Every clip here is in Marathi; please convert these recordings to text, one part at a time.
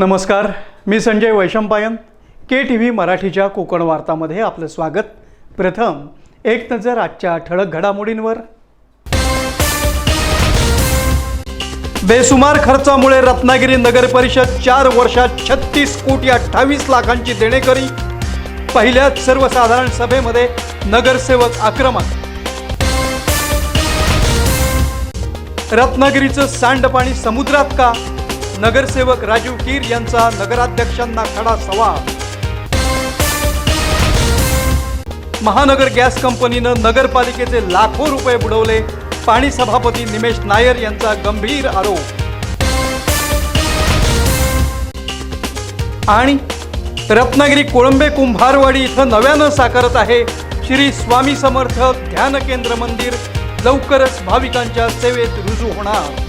नमस्कार मी Sanjay Vaishampayan K T V मराठीच्या कोकण वार्तामध्ये आपलं स्वागत. प्रथम एक नजर आजच्या ठळक घडामोडींवर. बेसुमार खर्चामुळे रत्नागिरी नगर परिषद चार वर्षात छत्तीस कोटी अठ्ठावीस लाखांची देणेकरी. पहिल्याच सर्वसाधारण सभेमध्ये नगरसेवक आक्रमक. रत्नागिरीचं सांडपाणी समुद्रात का? नगरसेवक राजीव कीर यांचा नगराध्यक्षांना खडा सवाल. महानगर गॅस कंपनीनं नगरपालिकेचे लाखो रुपये बुडवले पाणी सभापती निमेश नायर यांचा गंभीर आरोप. आणि रत्नागिरी कोळंबे कुंभारवाडी इथं नव्यानं साकारत आहे श्री स्वामी समर्थ ध्यान केंद्र मंदिर. लवकरच भाविकांच्या सेवेत रुजू होणार.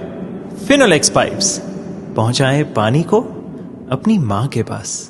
फिनोलेक्स पाइप्स पहुंचाए पानी को अपनी माँ के पास।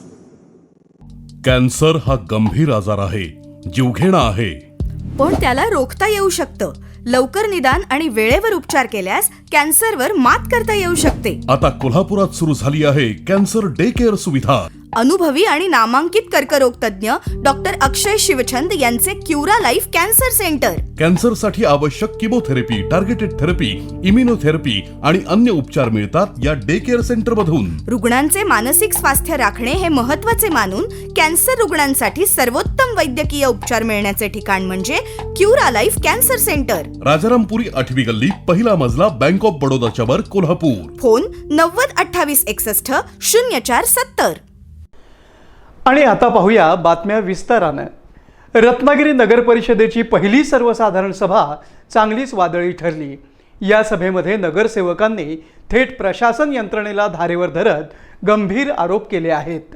कॅन्सर हा गंभीर आजार आहे जीवघेणा आहे. पण त्याला रोखता येऊ शकतं. लवकर निदान आणि वेळेवर उपचार केल्यास कॅन्सरवर मात करता येऊ शकते. आता कोल्हापुरात सुरू झाली आहे कॅन्सर डे केअर सुविधा. अनुभवी आणि नामांकित कर्करोग तज्ज्ञ डॉक्टर अक्षय शिवचंद यांचे क्युरा लाईफ कॅन्सर सेंटर. कॅन्सरसाठी आवश्यक किमोथेरपी टार्गेटेड थेरपी इम्युनोथेरपी आणि अन्य उपचार मिळतात या डे केअर सेंटर मधून रुग्णांचे मानसिक स्वास्थ्य राखणे हे महत्त्वाचे मानून कॅन्सर रुग्णांसाठी सर्वोत्तम वैद्यकीय उपचार मिळण्याचे ठिकाण म्हणजे Cura life cancer centre. Rajarampuri आठवी गल्ली पहिला मजला बँक ऑफ बडोदाच्या वर कोल्हापूर. फोन नव्वद अठ्ठावीस एकसष्ट शून्य चार सत्तर. आणि आता पाहूया बातम्या विस्तारानं. रत्नागिरी नगर परिषदेची पहिली सर्वसाधारण सभा चांगलीच वादळी ठरली. या सभेमध्ये नगरसेवकांनी थेट प्रशासन यंत्रणेला धारेवर धरत गंभीर आरोप केले आहेत.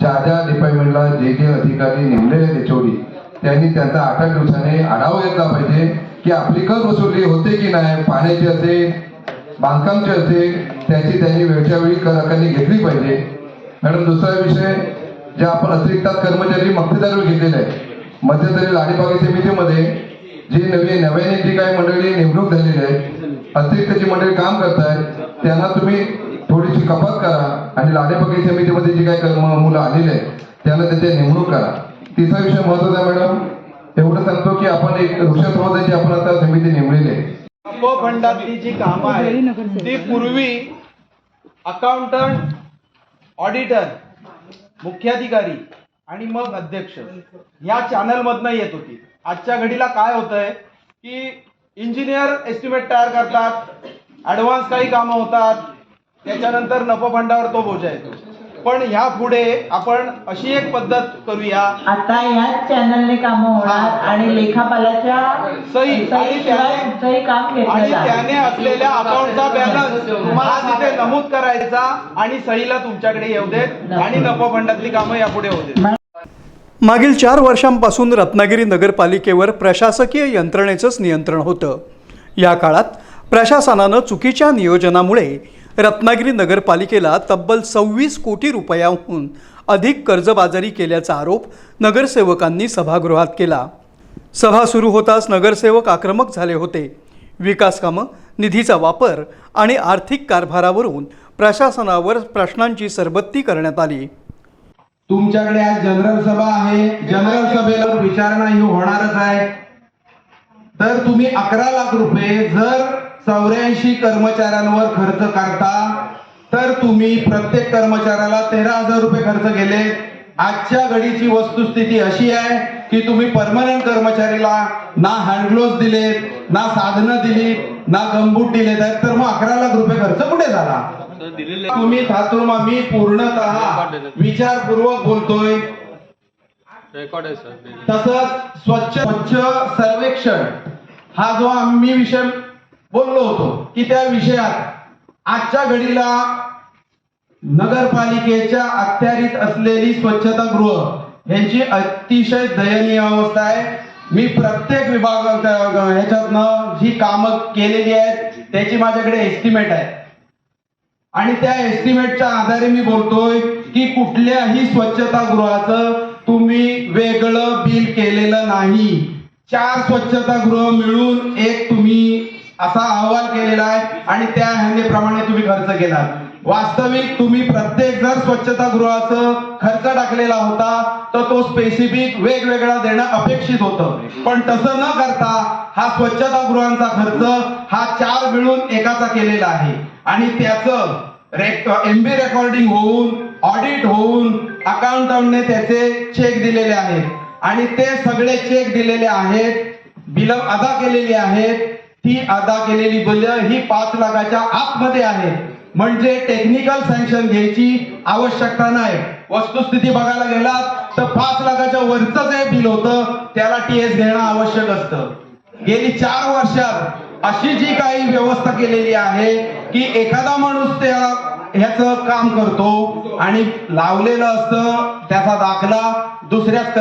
ज्या ज्या डिपार्टमेंटला जे जे अधिकारी नेमलेले आहेत एचओडी त्यांनी त्यांचा आठ आठ दिवसाने आढावा घेतला पाहिजे की आपली कर वसुली होते की नाही पाण्याची असेल बांधकामची असेल त्याची त्यांनी वेळच्या वेळी कर घेतली पाहिजे. मॅडम दुसरा विषय जे आपण अतिरिक्त कर्मचारी मक्तेदारीवर घेतलेले आहे मध्यंतरी लाडीबागी समितीमध्ये जी नवी नव्याने जी काही मंडळी नेमणूक झालेली आहे अतिरिक्त जी मंडळी काम करतायत त्यांना तुम्ही थोडीशी कपात करा आणि लाडेबागी समितीमध्ये जी काही कर्म मुलं आलेली आहेत त्यांना त्याची नेमणूक करा. तिसरा विषय महत्त्वाचा आहे मॅडम. एवढं सांगतो की आपण एक वृक्षसंवर्धनची आपण आता समिती नेमलेली आहे. उपफंडातली जी कामं आहेत ती पूर्वी अकाउंटंट ऑडिटर मुख्याधिकारी आणि मग अध्यक्ष. या चॅनल मधनं येत होती. आजच्या घडीला काय होतंय? की इंजिनियर एस्टिमेट तयार करतात ऍडव्हान्स काही कामं होतात त्याच्यानंतर नफा फंडावर तो बोजा येतो. पण ह्या पुढे आपण अशी एक पद्धत करूया. आता याच चॅनलने काम होणार आणि लेखापालाच्या सही आणि सहीशिवाय त्याने- कुठचंही काम आणि त्याने असलेल्या अकाउंटचा बॅलन्स तुम्हाला तिथे नमूद करायचा आणि सहीला तुमच्याकडे येऊ देत आणि नफा फंडातली कामं यापुढे होऊ देत. मागील चार वर्षांपासून रत्नागिरी नगरपालिकेवर प्रशासकीय यंत्रणेचंच नियंत्रण होतं. या काळात प्रशासनानं चुकीच्या नियोजनामुळे रत्नागिरी नगरपालिकेला तब्बल सव्वीस कोटी रुपयाहून अधिक कर्जबाजारी केल्याचा आरोप नगरसेवकांनी सभागृहात केला. सभा सुरू होताच नगरसेवक आक्रमक झाले होते. विकास कामं निधीचा वापर आणि आर्थिक कारभारावरून प्रशासनावर प्रश्नांची सरबत्ती करण्यात आली. तुमच्याकडे आज जनरल सभा आहे. जनरल सभेला विचारणा ही होणारच आहे. तर तुम्ही अकरा लाख रुपये जर चौऱ्याऐंशी कर्मचाऱ्यांवर खर्च करता तर तुम्ही प्रत्येक कर्मचाऱ्याला तेरा हजार रुपये खर्च केले. आजच्या घडीची वस्तुस्थिती अशी आहे की तुम्ही परमनंट कर्मचारीला ना हँडग्लोव्ह दिलेत ना साधनं दिलीत ना गमबूट दिलेत आहेत तर मग अकरा लाख रुपये खर्च कुठे झाला? तुम्ही थातुर्मा मी पूर्णतः विचारपूर्वक बोलतोय. तसंच स्वच्छ स्वच्छ सर्वेक्षण. हा जो आम्ही विषय बोललो होतो की त्या विषयात आजच्या घडीला नगरपालिकेच्या अखत्यारीत असलेली स्वच्छता गृह यांची अतिशय दयनीय अवस्था आहे. मी प्रत्येक विभाग ह्याच्यातनं जी कामं केलेली आहेत त्याची माझ्याकडे एस्टिमेट आहे. आणि त्या एस्टिमेटच्या आधारे मी बोलतोय की कुठल्याही स्वच्छता गृहाचं तुम्ही वेगळं बिल केलेलं नाही. चार स्वच्छतागृह मिळून एक तुम्ही असा अहवाल केलेला आहे आणि त्या ह्यानेप्रमाणे तुम्ही खर्च केला. वास्तविक तुम्ही प्रत्येक जर स्वच्छता गृहाचं खर्च टाकलेला होता तर तो स्पेसिफिक वेगवेगळा देणं अपेक्षित होतं. पण तसं न करता हा स्वच्छता गृहांचा खर्च हा चार मिळून एकाचा केलेला आहे. आणि त्याचं एमबी रेकॉर्डिंग होऊन ऑडिट होऊन अकाउंटंटने त्याचे चेक दिलेले आहेत. आणि ते सगळे चेक दिलेले आहेत बिल अदा केलेली आहेत ती अदा केलेली बल ही पाच लाखाच्या आतमध्ये आहे. म्हणजे टेक्निकल सँक्शन घ्यायची आवश्यकता नाही. वस्तुस्थिती बघायला गेलात तर पाच लाखाच्या वरचं जे बिल होतं त्याला टीएस घेणं आवश्यक असतं. गेली चार वर्षात अशी जी काही व्यवस्था केलेली आहे की एखादा माणूस त्या ह्याचं काम करतो आणि लावलेलं असतं त्याचा दाखला दुसऱ्याच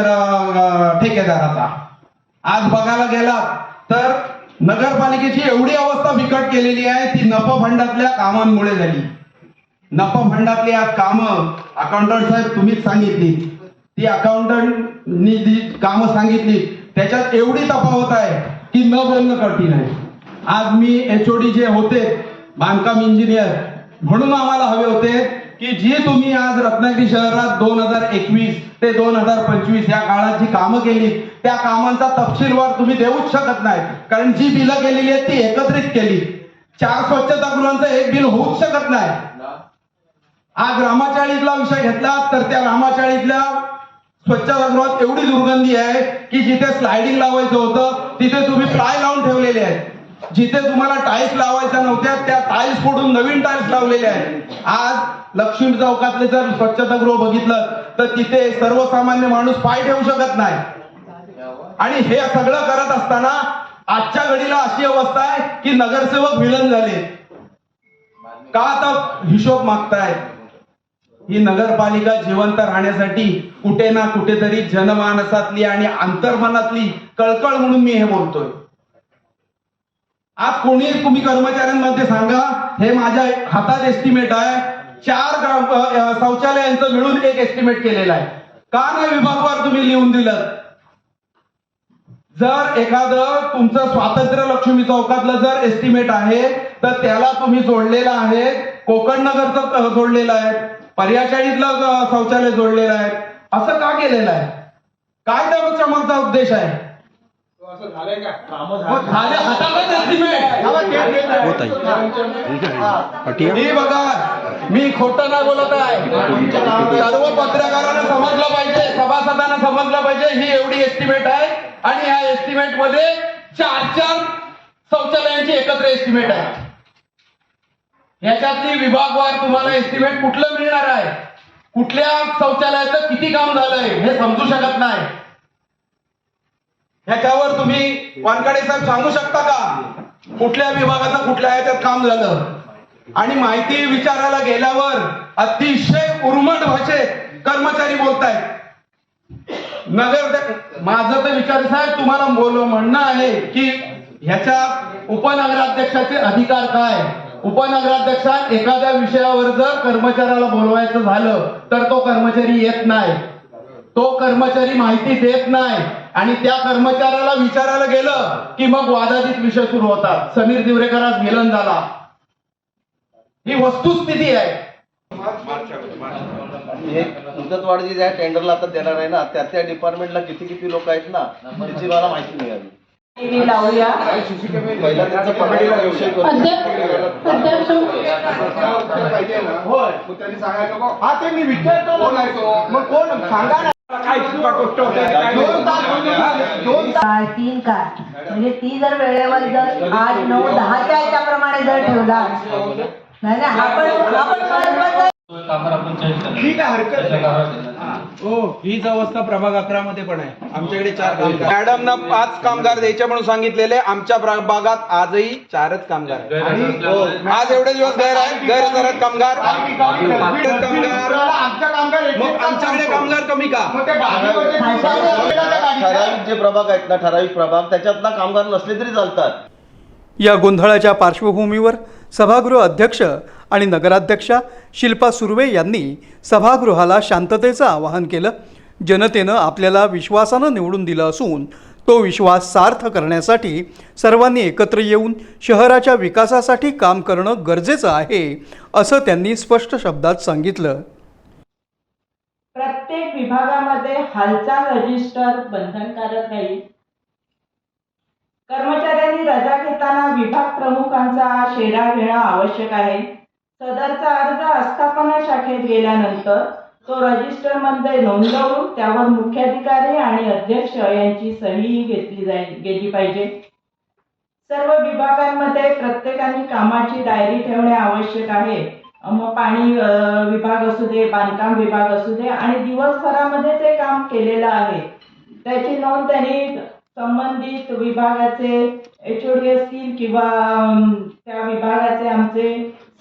ठेकेदाराचा. आज बघायला गेला तर नगरपालिकेची एवढी अवस्था बिकट केलेली आहे ती नफभंडातल्या कामांमुळे झाली. नफभंडातली आज कामं अकाउंटंट साहेब तुम्हीच सांगितली. ती अकाउंटंटनी जी कामं सांगितली त्याच्यात एवढी तफावत आहे की न बोलणं कठीण आहे. आज मी एचओडी जे होते बांधकाम इंजिनियर म्हणून आम्हाला हवे होते की जी तुम्ही आज रत्नागिरी शहरात दोन हजार एकवीस ते दोन हजार पंचवीस या काळात जी कामं केली त्या कामांचा तपशीलवार तुम्ही देऊच शकत नाही. कारण जी बिलं केलेली आहेत ती एकत्रित केली. चार स्वच्छतागृहांचं एक बिल होऊच शकत नाही. आज रामाचाळीतला विषय घेतला तर त्या रामाचाळीतल्या स्वच्छतागृहात एवढी दुर्गंधी आहे की जिथे स्लायडिंग लावायचं होतं तिथे तुम्ही प्लाय लावून ठेवलेले आहेत. जिथे तुम्हाला टाईल्स लावायच्या नव्हत्या त्या टाईल्स फोडून नवीन टाईल्स लावलेले आहेत. आज लक्ष्मी चौकातले जर स्वच्छतागृह बघितलं तर तिथे सर्वसामान्य माणूस पाय ठेवू शकत नाही. आणि हे सगळं करत असताना आजच्या घडीला अशी अवस्था आहे की नगरसेवक विलन झाले. का आता हिशोब मागताय? ही नगरपालिका जिवंत राहण्यासाठी कुठे ना कुठेतरी जनमानसातली आणि अंतर्मनातली कळकळ म्हणून मी हे बोलतोय. आज कोणी तुम्ही कर्मचाऱ्यांमध्ये सांगा हे माझ्या हातात एस्टिमेट आहे. चार ग्राम शौचालयांचं मिळून एक एस्टिमेट केलेला आहे. का नाही विभागवार तुम्ही लिहून दिलं? जर एखादं तुमचं स्वातंत्र्य लक्ष्मी चौकातलं जर एस्टिमेट आहे तर त्याला तुम्ही जोडलेलं आहे. कोकण नगरचं जोडलेलं आहे. पर्याचाळीतलं शौचालय जोडलेलं आहे. असं का केलेलं आहे? काय त्याचा मागचा उद्देश आहे मग झाले हातातच estimate. हे बघा मी खोटं नाही बोलत आहे. सर्व पत्रकारांना समजलं पाहिजे सभासदांना समजलं पाहिजे ही एवढी एस्टिमेट आहे. आणि ह्या एस्टिमेटमध्ये चार चार शौचालयांची एकत्र एस्टिमेट आहे. ह्याच्यातली विभागवार तुम्हाला एस्टिमेट कुठलं मिळणार आहे? कुठल्या शौचालयाचं किती काम झालंय हे समजू शकत नाही. ह्याच्यावर तुम्ही वानकडे साहेब सांगू शकता का? कुठल्या विभागाचं कुठल्या ह्याच्यात काम झालं? आणि माहिती विचारायला गेल्यावर अतिशय उर्मट भाषेत कर्मचारी बोलतायत. नगर माझं तर विचार साहेब तुम्हाला बोल म्हणणं आहे की ह्याच्यात उपनगराध्यक्षाचे अधिकार काय? उपनगराध्यक्षात एखाद्या विषयावर जर कर्मचाऱ्याला बोलवायचं झालं तर तो कर्मचारी येत नाही. तो कर्मचारी माहिती देत नाही. आणि त्या कर्मचाऱ्याला विचारायला गेलं की मग वादातीत विषय सुरू होतात समीर दिवरेकर आज विलन झाला. ही वस्तुस्थिती आहे. एक मुदतवाढ जी आहे टेंडरला आता देणार आहे ना त्या त्या डिपार्टमेंटला किती किती लोक आहेत ना त्याची मला माहिती मिळाली लावूया. हा ते मी विचारतो ना. मग कोण सांगा ना काय तीन कार म्हणजे ती जर वेळेवर जर आठ नऊ दहाच्या याच्याप्रमाणे जर ठेवला नाही आपण आपण महत्वाचं ठीक आहे हरकत नाही. हो हीच अवस्था प्रभाग अकरा मध्ये पण आहे. आमच्याकडे चार कामगार मॅडमना पाच कामगार द्यायचे म्हणून सांगितलेले. आमच्या प्रभागात आजही चारच कामगार आहेत. हो, आज एवढे दिवस गैर आहे गैरहजरात कामगार. कामगार आमच्या कामगार मग आमच्याकडे कामगार कमी का? ठराविक जे प्रभाग आहेत ना ठराविक प्रभाग त्याच्यात ना कामगार नसले तरी चालतात. या गोंधळाच्या पार्श्वभूमीवर सभागृह अध्यक्ष आणि नगराध्यक्षा शिल्पा सुर्वे यांनी सभागृहाला शांततेचं आवाहन केलं. जनतेनं आपल्याला विश्वासानं निवडून दिलं असून तो विश्वास सार्थ करण्यासाठी सर्वांनी एकत्र येऊन शहराच्या विकासासाठी काम करणं गरजेचं आहे असं त्यांनी स्पष्ट शब्दात सांगितलं. प्रत्येक विभागामध्ये हालचाल रजिस्टर बंधनकारक राहील. कर्मचाऱ्यांनी रजा घेताना विभाग प्रमुखांचा शेरा घेणं आवश्यक आहे. सदरचा अर्ज आस्थापना शाखेत गेल्यानंतर तो रजिस्टरमध्ये नोंदवून त्यावर मुख्याधिकारी आणि अध्यक्ष यांची सही घेतली जाईल गेली पाहिजे. सर्व विभागांमध्ये प्रत्येकाने कामाची डायरी ठेवणे आवश्यक आहे. मग पाणी विभाग असू दे बांधकाम विभाग असू दे आणि दिवसभरामध्ये ते काम केलेलं आहे. त्याची नोंद त्यांनी संबंधित विभागाचे एच ओ डी असतील किंवा त्या विभागाचे आमचे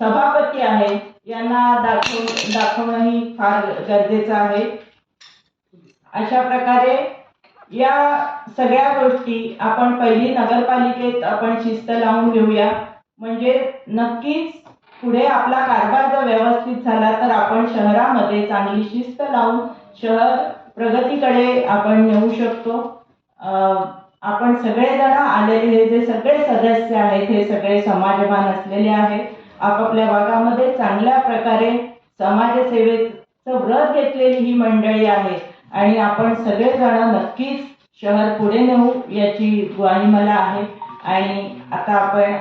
सभापती आहेत यांना दाखव दाखवणंही फार गरजेचं आहे. अशा प्रकारे या सगळ्या गोष्टी आपण पहिली नगरपालिकेत आपण शिस्त लावून घेऊया. म्हणजे नक्कीच पुढे आपला कारभार जर व्यवस्थित झाला तर आपण शहरामध्ये चांगली शिस्त लावून शहर प्रगतीकडे आपण नेऊ शकतो. अं, आपण सगळेजण आलेले हे जे सगळे सदस्य आहेत हे सगळे समाजभान असलेले आहेत आपापल्या भागामध्ये चांगल्या प्रकारे समाजसेवेचं व्रत घेतलेली ही मंडळी आहे. आणि आपण सगळेजण नक्कीच शहर पुढे नेऊ याची ग्वाही मला आहे. आणि आता आपण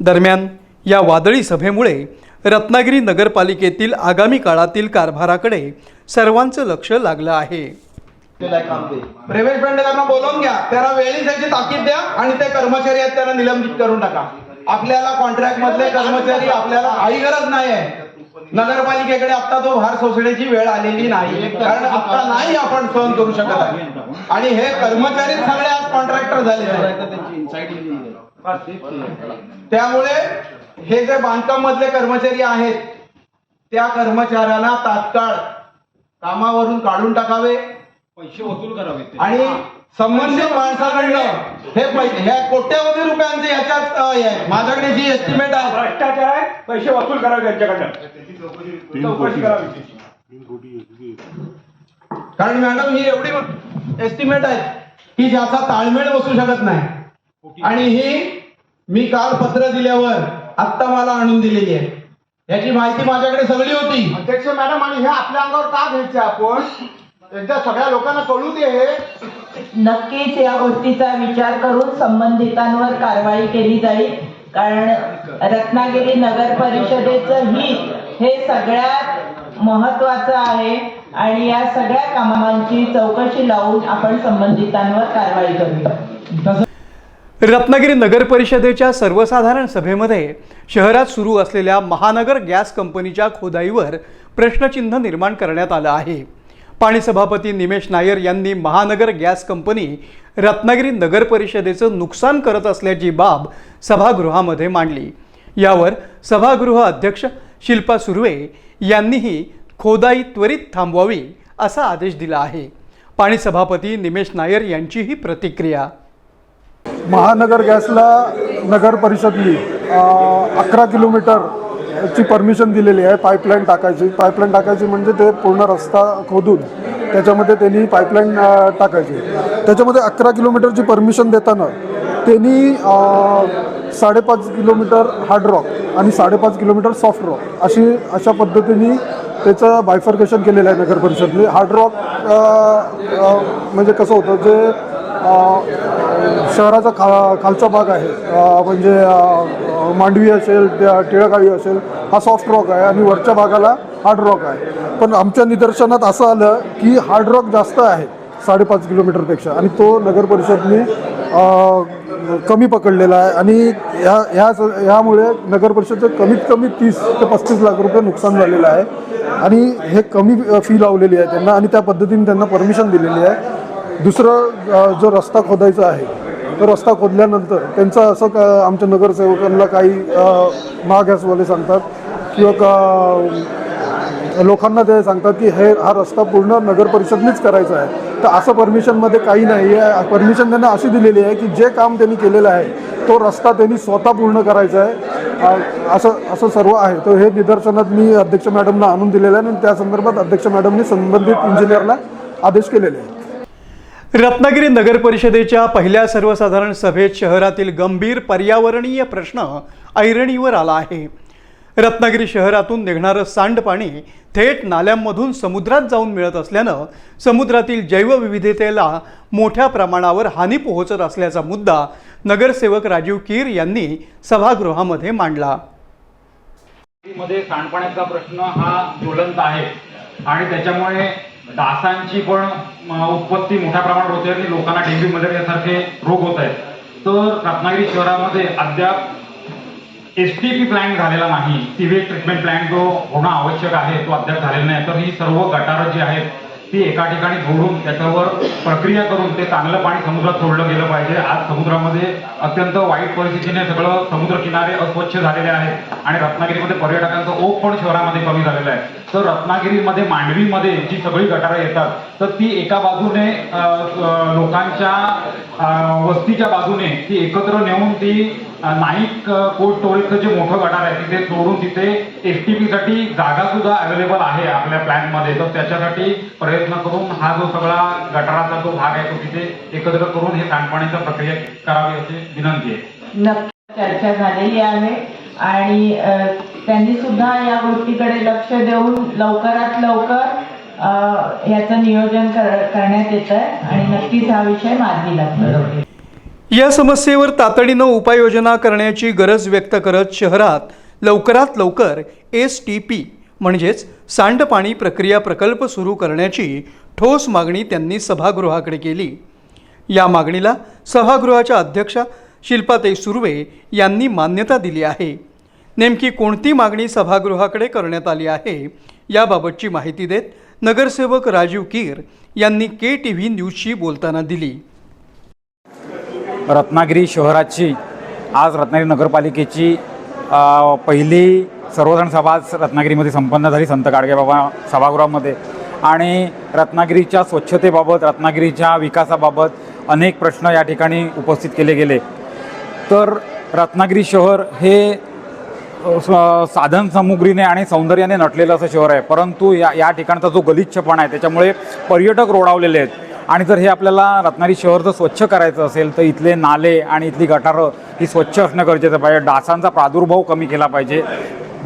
दरम्यान या वादळी सभेमुळे रत्नागिरी नगरपालिकेतील आगामी काळातील कारभाराकडे सर्वांचं लक्ष लागलं आहे. प्रवेश पेंडकरांना बोलवून घ्या. त्याला वेळी त्याची ताकीद द्या आणि ते कर्मचारी आहेत त्यांना निलंबित करून टाका. आपल्याला कॉन्ट्रॅक्ट मधले कर्मचारी आपल्याला काही गरज नाही आहे नगरपालिकेकडे आता तो भार सोसण्याची वेळ आलेली नाही. कारण आता नाही आपण सहन करू शकत आहे. आणि हे कर्मचारी सगळे आज कॉन्ट्रॅक्टर झालेले आहेत. त्यामुळे हे जे बांधकाम मधले कर्मचारी आहेत त्या कर्मचाऱ्यांना तात्काळ कामावरून काढून टाकावे पैसे वसूल करावे आणि संबंधित माणसाकडनं हे पैसे ह्या कोट्यवधी रुपयांचे याच्यात अं, हे आहे. माझ्याकडे जी एस्टिमेट आहे. भ्रष्टाचार आहे पैसे वसूल करावे त्यांच्याकडनं. चौकशी करावी कारण मॅडम ही एवढी एस्टिमेट आहे की ज्याचा ताळमेळ बसू शकत नाही. आणि ही मी काल पत्र दिल्यावर आत्ता मला आणून दिलेली आहे. याची माहिती माझ्याकडे सगळी होती. अध्यक्ष मॅडम आणि हे आपल्या अंगावर का घ्यायचे आपण? एकदा सगळ्या लोकांना कळू दे हे. नक्कीच या गोष्टीचा विचार करून संबंधितांवर कारवाई केली जाईल. कारण रत्नागिरी नगर परिषदेचं हित हे सगळ्यात महत्वाचं आहे आणि या सगळ्या कामांची चौकशी लावून आपण संबंधितांवर कारवाई करूया रत्नागिरी नगर परिषदेच्या सर्वसाधारण सभेमध्ये शहरात सुरू असलेल्या महानगर गॅस कंपनीच्या खोदाईवर प्रश्नचिन्ह निर्माण करण्यात आलं आहे. पाणी सभापती निमेश नायर यांनी महानगर गॅस कंपनी रत्नागिरी नगर परिषदेचं नुकसान करत असल्याची बाब सभागृहामध्ये मांडली. यावर सभागृह अध्यक्ष शिल्पा सुर्वे यांनीही खोदाई त्वरित थांबवावी असा आदेश दिला आहे. पाणी सभापती निमेश नायर यांचीही प्रतिक्रिया. महानगर गॅसला नगर परिषदली अकरा किलोमीटर ची परमिशन दिलेली आहे पाईपलाईन टाकायची. पाईपलाईन टाकायची म्हणजे ते पूर्ण रस्ता खोदून त्याच्यामध्ये त्यांनी पाईपलाईन टाकायची. त्याच्यामध्ये अकरा किलोमीटरची परमिशन देताना त्यांनी साडेपाच किलोमीटर हार्ड रॉक आणि साडेपाच किलोमीटर सॉफ्ट रॉक अशी अशा पद्धतीने त्याचं बायफर्केशन केलेलं आहे नगर परिषदने. हार्ड रॉक म्हणजे कसं होतं जे शहराचा खा खालचा भाग आहे. म्हणजे मांडवी असेल त्या टिळकाळी असेल हा सॉफ्ट रॉक आहे आणि वरच्या भागाला हार्ड रॉक आहे. पण आमच्या निदर्शनात असं आलं की हार्ड रॉक जास्त आहे साडेपाच किलोमीटरपेक्षा आणि तो नगर परिषदने कमी पकडलेला आहे. आणि ह्या ह्या ह्यामुळे नगर परिषदचं कमीत कमी तीस ते पस्तीस लाख रुपये नुकसान झालेलं आहे. आणि हे कमी फी लावलेली आहे त्यांना आणि त्या पद्धतीने त्यांना परमिशन दिलेली आहे. दुसरं जो रस्ता खोदायचा आहे तो रस्ता खोदल्यानंतर त्यांचं असं का आमच्या नगरसेवकांना काही अ, महागॅसवाले सांगतात किंवा का लोकांना ते सांगतात की हे हा रस्ता पूर्ण नगर परिषदनेच करायचा आहे. तर असं परमिशनमध्ये काही नाही आहे. परमिशन त्यांना अशी दिलेली आहे की जे काम त्यांनी केलेलं आहे तो रस्ता त्यांनी स्वतः पूर्ण करायचा आहे. असं असं सर्व आहे. तर हे निदर्शनात मी अध्यक्ष मॅडमना आणून दिलेलं आहे आणि त्या संदर्भात अध्यक्ष मॅडमनी संबंधित इंजिनियरला आदेश केलेले आहे रत्नागिरी नगर परिषदेच्या पहिल्या सर्वसाधारण सभेत शहरातील गंभीर पर्यावरणीय प्रश्न ऐरणीवर आला आहे. रत्नागिरी शहरातून निघणारं सांडपाणी थेट नाल्यांमधून समुद्रात जाऊन मिळत असल्यानं समुद्रातील जैवविविधतेला मोठ्या प्रमाणावर हानी पोहोचत असल्याचा मुद्दा नगरसेवक राजीव कीर यांनी सभागृहामध्ये मांडला. मध्ये सांडपाण्याचा प्रश्न हा ज्वलंत आहे आणि त्याच्यामुळे डासांची पण उत्पत्ती मोठ्या प्रमाणात होते आणि लोकांना डेंग्यू मलेरिया सारखे रोग होत आहेत. तर रत्नागिरी शहरामध्ये अद्याप एस टी पी प्लॅन झालेला नाही. सिवेज ट्रीटमेंट प्लॅन जो होणं आवश्यक आहे तो अद्याप झालेला नाही. तर ही सर्व गटारं जी आहेत ती एका ठिकाणी जोडून त्याच्यावर प्रक्रिया करून ते चांगलं पाणी समुद्रात सोडलं गेलं पाहिजे. आज समुद्रामध्ये अत्यंत वाईट परिस्थितीने सगळं समुद्र किनारे अस्वच्छ झालेले आहेत आणि रत्नागिरीमध्ये पर्यटकांचं ओघ पण शहरामध्ये कमी झालेलं आहे. तर रत्नागिरीमध्ये मांडवीमध्ये जी सगळी गटारं येतात तर ती एका बाजूने लोकांच्या वस्तीच्या बाजूने ती एकत्र नेऊन ती नाईक कोल्ड स्टोरेजचं जे मोठं गटार आहे तिथे सोडून तिथे एस टी पी साठी जागा सुद्धा अवेलेबल आहे आपल्या प्लॅनमध्ये. तर त्याच्यासाठी प्रयत्न करून हा जो सगळा गटाराचा जो भाग आहे तो तिथे एकत्र करून हे सांडपाण्याची प्रक्रिया करावी अशी विनंती आहे. नक्की चर्चा झालेली आहे आणि त्यांनी सुद्धा या गोष्टीकडे लक्ष देऊन लवकरात लवकर याचं नियोजन कर- करण्यात येत आहे आणि नक्कीच हा विषय मार्गी लागतो या समस्येवर तातडीनं उपाययोजना करण्याची गरज व्यक्त करत शहरात लवकरात लवकर एस टी पी म्हणजेच सांडपाणी प्रक्रिया प्रकल्प सुरू करण्याची ठोस मागणी त्यांनी सभागृहाकडे केली. या मागणीला सभागृहाच्या अध्यक्षा शिल्पाताई सुर्वे यांनी मान्यता दिली आहे. नेमकी कोणती मागणी सभागृहाकडे करण्यात आली आहे याबाबतची माहिती देत नगरसेवक राजीव कीर यांनी के टी व्ही न्यूजशी बोलताना दिली. रत्नागिरी शहराची आज रत्नागिरी नगरपालिकेची पहिली सर्वजण सभा रत्नागिरीमध्ये संपन्न झाली संत गाडगेबाबा सभागृहामध्ये. आणि रत्नागिरीच्या स्वच्छतेबाबत रत्नागिरीच्या विकासाबाबत अनेक प्रश्न या ठिकाणी उपस्थित केले गेले. तर रत्नागिरी शहर हे साधनसामुग्रीने स- आणि सौंदर्याने नटलेलं असं शहर आहे. परंतु या या ठिकाणचा जो गलिच्छपणा आहे त्याच्यामुळे पर्यटक रोडावलेले आहेत. आणि जर हे आपल्याला रत्नागिरी शहर जर स्वच्छ करायचं असेल तर इथले नाले आणि इथली गटारं ही स्वच्छ असणं गरजेचं पाहिजे. डासांचा प्रादुर्भाव कमी केला पाहिजे.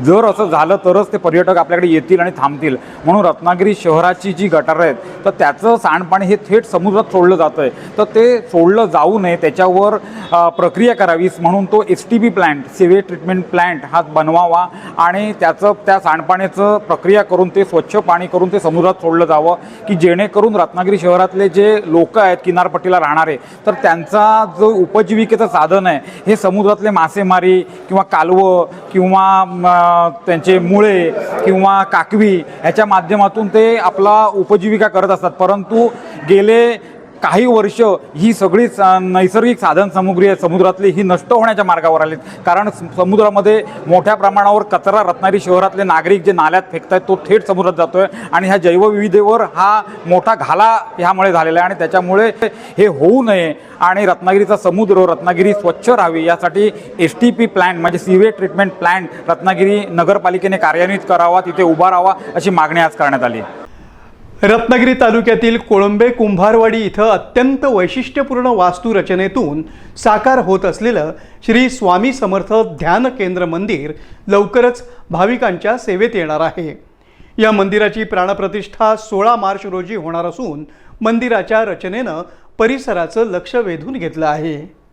जर असं झालं तरच ते पर्यटक आपल्याकडे येतील आणि थांबतील. म्हणून रत्नागिरी शहराची जी गटारं आहेत तर त्याचं सांडपाणी हे थेट समुद्रात सोडलं जातं आहे तर ते सोडलं जाऊ नये त्याच्यावर प्रक्रिया करावीस म्हणून तो S T B plant sewage treatment plant हा बनवावा आणि त्याचं त्या सांडपाण्याचं प्रक्रिया करून ते स्वच्छ पाणी करून ते समुद्रात सोडलं जावं की जेणेकरून रत्नागिरी शहरातले जे लोक आहेत किनारपट्टीला राहणारे तर त्यांचा जो उपजीविकेचं साधन आहे हे समुद्रातले मासेमारी किंवा कालवं किंवा त्यांचे मुळे किंवा काकवी ह्याच्या माध्यमातून ते आपला उपजीविका करत असतात. परंतु गेले काही वर्ष ही सगळी नैसर्गिक साधन सामुग्री आहे समुद्रातली ही नष्ट होण्याच्या मार्गावर आलीत. कारण समुद्रामध्ये मोठ्या प्रमाणावर कचरा रत्नागिरी शहरातले नागरिक जे नाल्यात फेकत आहेत तो थेट समुद्रात जातो आहे आणि ह्या जैवविविधेवर हा मोठा घाला ह्यामुळे झालेला आहे. आणि त्याच्यामुळे हे होऊ नये. आणि रत्नागिरीचा समुद्र रत्नागिरी स्वच्छ राहावी यासाठी एस टी पी प्लॅन म्हणजे सिवेज ट्रीटमेंट प्लॅन रत्नागिरी नगरपालिकेने कार्यान्वित करावा तिथे उभा राहावा अशी मागणी आज करण्यात आली रत्नागिरी तालुक्यातील कोळंबे कुंभारवाडी इथं अत्यंत वैशिष्ट्यपूर्ण वास्तुरचनेतून साकार होत असलेलं श्री स्वामी समर्थ ध्यान केंद्र मंदिर लवकरच भाविकांच्या सेवेत येणार आहे. या मंदिराची प्राणप्रतिष्ठा सोळा मार्च रोजी होणार असून मंदिराच्या रचनेनं परिसराचं लक्ष वेधून घेतलं आहे.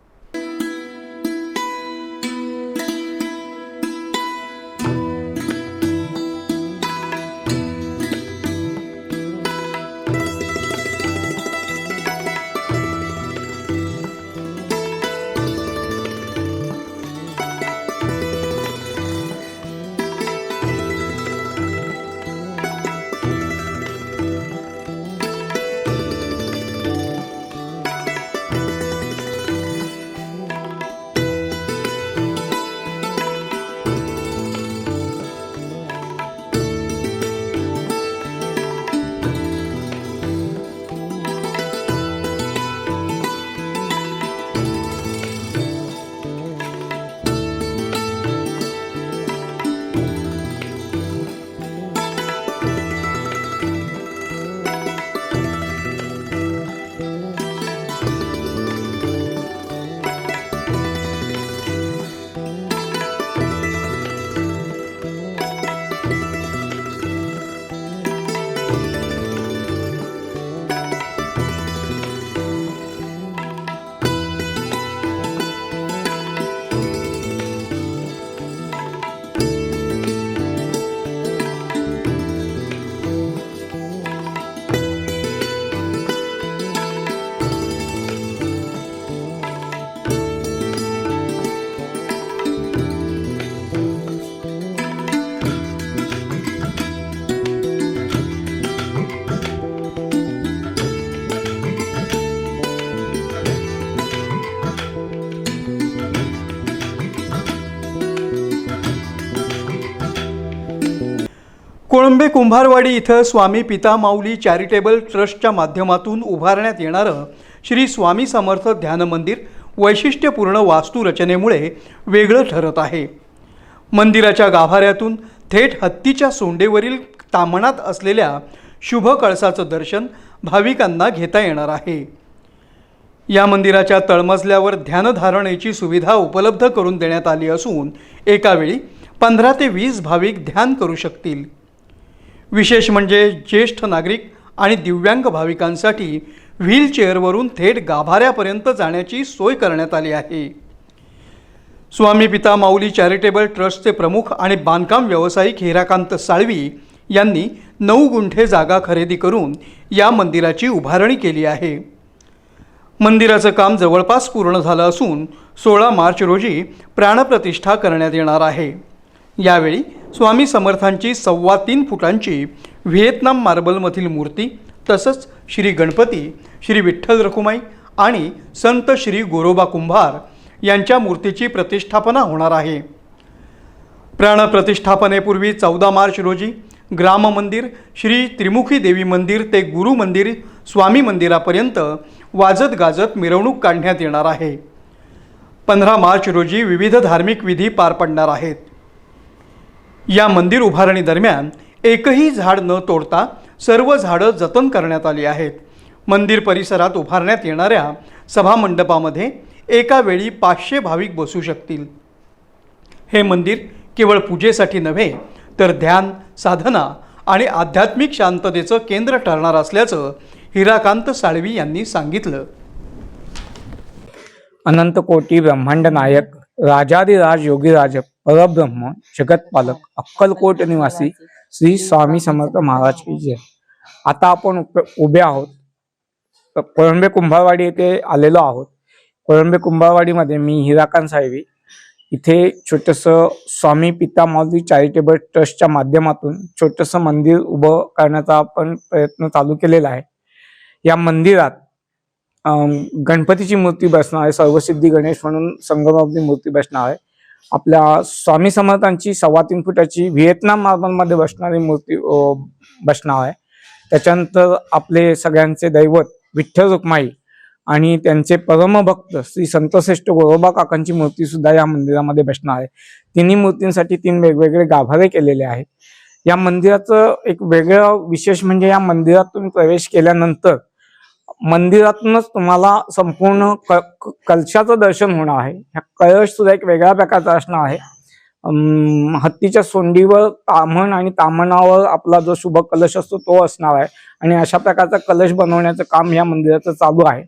कोळंबे कुंभारवाडी इथं स्वामी पिता माऊली चॅरिटेबल ट्रस्टच्या माध्यमातून उभारण्यात येणारं श्री स्वामी समर्थ ध्यान मंदिर वैशिष्ट्यपूर्ण वास्तुरचनेमुळे वेगळं ठरत आहे. मंदिराच्या गाभाऱ्यातून थेट हत्तीच्या सोंडेवरील तामणात असलेल्या शुभ कळसाचं दर्शन भाविकांना घेता येणार आहे. या मंदिराच्या तळमजल्यावर ध्यानधारणेची सुविधा उपलब्ध करून देण्यात आली असून एकावेळी पंधरा ते वीस भाविक ध्यान करू शकतील. विशेष म्हणजे ज्येष्ठ नागरिक आणि दिव्यांग भाविकांसाठी व्हीलचेअरवरून थेट गाभाऱ्यापर्यंत जाण्याची सोय करण्यात आली आहे. स्वामी पिता माऊली चॅरिटेबल ट्रस्टचे प्रमुख आणि बांधकाम व्यावसायिक हिराकांत साळवी यांनी नऊ गुंठे जागा खरेदी करून या मंदिराची उभारणी केली आहे. मंदिराचं काम जवळपास पूर्ण झालं असून सोळा मार्च रोजी प्राणप्रतिष्ठा करण्यात येणार आहे. यावेळी स्वामी समर्थांची सव्वा तीन फुटांची व्हिएतनाम मार्बलमधील मूर्ती तसंच श्री गणपती श्री विठ्ठल रखुमाई आणि संत श्री गोरोबा कुंभार यांच्या मूर्तीची प्रतिष्ठापना होणार आहे. प्राणप्रतिष्ठापनेपूर्वी चौदा मार्च रोजी ग्राम मंदिर श्री त्रिमुखी देवी मंदिर ते गुरु मंदिर स्वामी मंदिरापर्यंत वाजत गाजत मिरवणूक काढण्यात येणार आहे. पंधरा मार्च रोजी विविध धार्मिक विधी पार पडणार आहेत. या मंदिर उभारणी दरम्यान एकही झाड न तोडता सर्व झाडं जतन करण्यात आली आहेत. मंदिर परिसरात उभारण्यात येणाऱ्या सभामंडपामध्ये एका वेळी पाचशे भाविक बसू शकतील. हे मंदिर केवळ पूजेसाठी नव्हे तर ध्यान साधना आणि आध्यात्मिक शांततेचं केंद्र ठरणार असल्याचं हिराकांत साळवी यांनी सांगितलं. अनंत कोटी ब्रह्मांड नायक राजादिराज योगीराज परब्रह्म जगतपालक अक्कलकोट निवासी श्री स्वामी समर्थ महाराज की जय. आता आपण उभे आहोत. कोळंबे कुंभारवाडी येथे आलेलो आहोत. कोळंबे कुंभारवाडीमध्ये मी हिराकांत साहेबी इथे छोटस स्वामी पिता माऊली चॅरिटेबल ट्रस्टच्या माध्यमातून छोटस मंदिर उभं करण्याचा आपण प्रयत्न चालू केलेला आहे. या मंदिरात गणपतीची मूर्ती बसणार आहे सर्वसिद्धी गणेश म्हणून संगमावली मूर्ती बसणार आहे. आपल्या स्वामी समर्थांची सव्वा तीन फुटाची व्हिएतनाम मार्बलमध्ये बसणारी मूर्ती बसणार आहे. त्याच्यानंतर आपले सगळ्यांचे दैवत विठ्ठल रुक्माई आणि त्यांचे परमभक्त श्री संतश्रेष्ठ गोरोबा काकांची मूर्ती सुद्धा या मंदिरामध्ये बसणार आहे. तिन्ही मूर्तींसाठी तीन वेगवेगळे गाभारे केलेले आहेत. या मंदिराचं एक वेगळं विशेष म्हणजे या मंदिरातून प्रवेश केल्यानंतर मंदिरातूनच तुम्हाला संपूर्ण क- कलशाचं दर्शन होणार आहे. हा कळश सुद्धा एक वेगळ्या प्रकारचा असणार आहे. हत्तीच्या सोंडीवर तामण आणि तामणावर आपला जो शुभ कलश असतो तो असणार आहे. आणि अशा प्रकारचा कलश बनवण्याचं काम या मंदिराचं चालू आहे.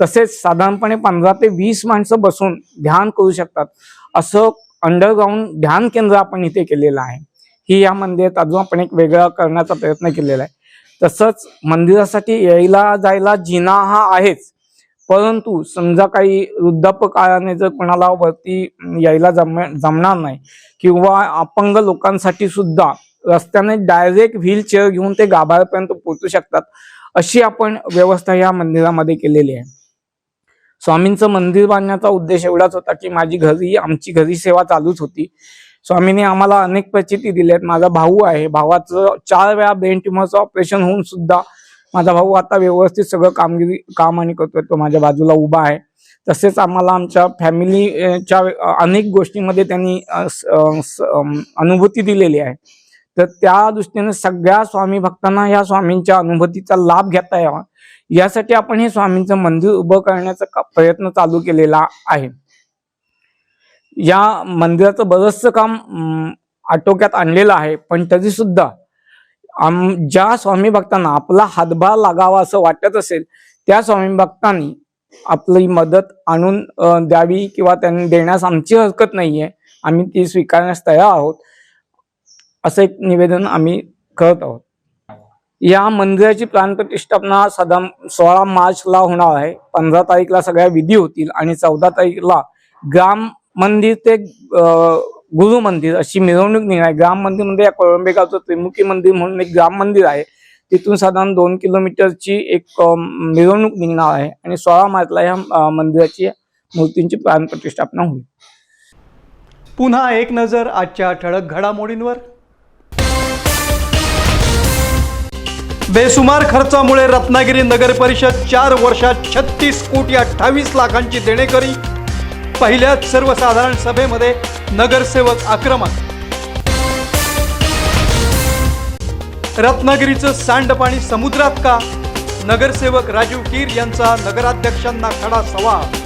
तसेच साधारणपणे पंधरा ते वीस माणसं बसून ध्यान करू शकतात. असं अंडरग्राऊंड ध्यान केंद्र आपण इथे केलेलं आहे. ही या मंदिरात अजून आपण एक वेगळा करण्याचा प्रयत्न केलेला आहे. तसंच मंदिरासाठी यायला जायला जिना हा आहेच. परंतु समजा काही वृद्धापकाळाने जर कोणाला वरती यायला जम जमणार नाही किंवा अपंग लोकांसाठी सुद्धा रस्त्याने डायरेक्ट व्हीलचेअर घेऊन ते गाभाऱ्यापर्यंत पोहोचू शकतात अशी आपण व्यवस्था या मंदिरामध्ये केलेली आहे. स्वामींचं मंदिर बांधण्याचा उद्देश एवढाच होता की माझी घरी आमची घरी सेवा चालूच होती. स्वामींनी आम्हाला अनेक प्रचिती दिल्यात. माझा भाऊ आहे. भावाचं चार वेळा ब्रेन ट्युमरचं ऑपरेशन होऊन सुद्धा माझा भाऊ आता व्यवस्थित सगळं कामगिरी काम आणि करतोय. तो माझ्या बाजूला उभा आहे. तसेच आम्हाला आमच्या फॅमिलीच्या अनेक गोष्टींमध्ये त्यांनी स- स- अनुभूती दिलेली आहे. तर त्या दृष्टीने सगळ्या स्वामी भक्तांना या स्वामींच्या अनुभूतीचा लाभ घेता यावा. यासाठी आपण हे स्वामींचं मंदिर उभं करण्याचा का- प्रयत्न चालू केलेला आहे. या मंदिराचं बरंचसं काम आटोक्यात आणलेलं आहे. पण तरी सुद्धा आम ज्या स्वामी भक्तांना आपला हातभार लागावा असं वाटत असेल त्या स्वामी भक्तांनी आपली मदत आणून द्यावी किंवा त्यांनी देण्यास आमची हरकत नाहीये. आम्ही ती स्वीकारण्यास तयार आहोत. असं एक निवेदन आम्ही करत आहोत. या मंदिराची प्राणप्रतिष्ठापना सदा सोळा मार्चला होणार आहे. पंधरा तारीखला सगळ्या विधी होतील आणि चौदा तारीखला ग्राम मंदिर ते गुरु मंदिर अशी मिरवणूक निघाली. ग्राम मंदिर म्हणजे या कोळंबे गावचं त्रिमुखी मंदिर म्हणून एक ग्राम मंदिर आहे. तिथून साधारण दोन किलोमीटरची एक मिरवणूक निघणार आहे आणि सोळा मार्चला या मंदिराची मूर्तींची प्राणप्रतिष्ठापना होईल. पुन्हा एक नजर आजच्या ठळक घडामोडींवर. बेसुमार खर्चामुळे रत्नागिरी नगर परिषद चार वर्षात छत्तीस कोटी अठ्ठावीस लाखांची देणेकरी पहिल्याच सर्वसाधारण सभेमध्ये नगरसेवक आक्रमक. रत्नागिरीचं सांडपाणी समुद्रात का? नगरसेवक राजीव कीर यांचा नगराध्यक्षांना खडा सवाल.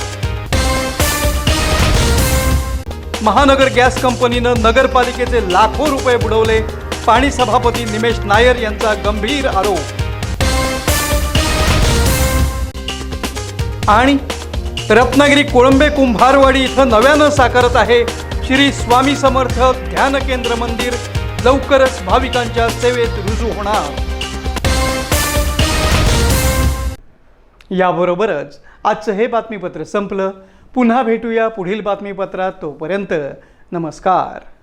महानगर गॅस कंपनीनं नगरपालिकेचे लाखो रुपये बुडवले पाणी सभापती निमेश नायर यांचा गंभीर आरोप. आणि रत्नागिरी कोळंबे कुंभारवाडी इथं नव्यानं साकारत आहे श्री स्वामी समर्थ ध्यान केंद्र मंदिर. लवकरच भाविकांच्या सेवेत रुजू होणार. याबरोबरच आजचं हे बातमीपत्र संपलं. पुन्हा भेटूया पुढील बातमीपत्रात तोपर्यंत नमस्कार.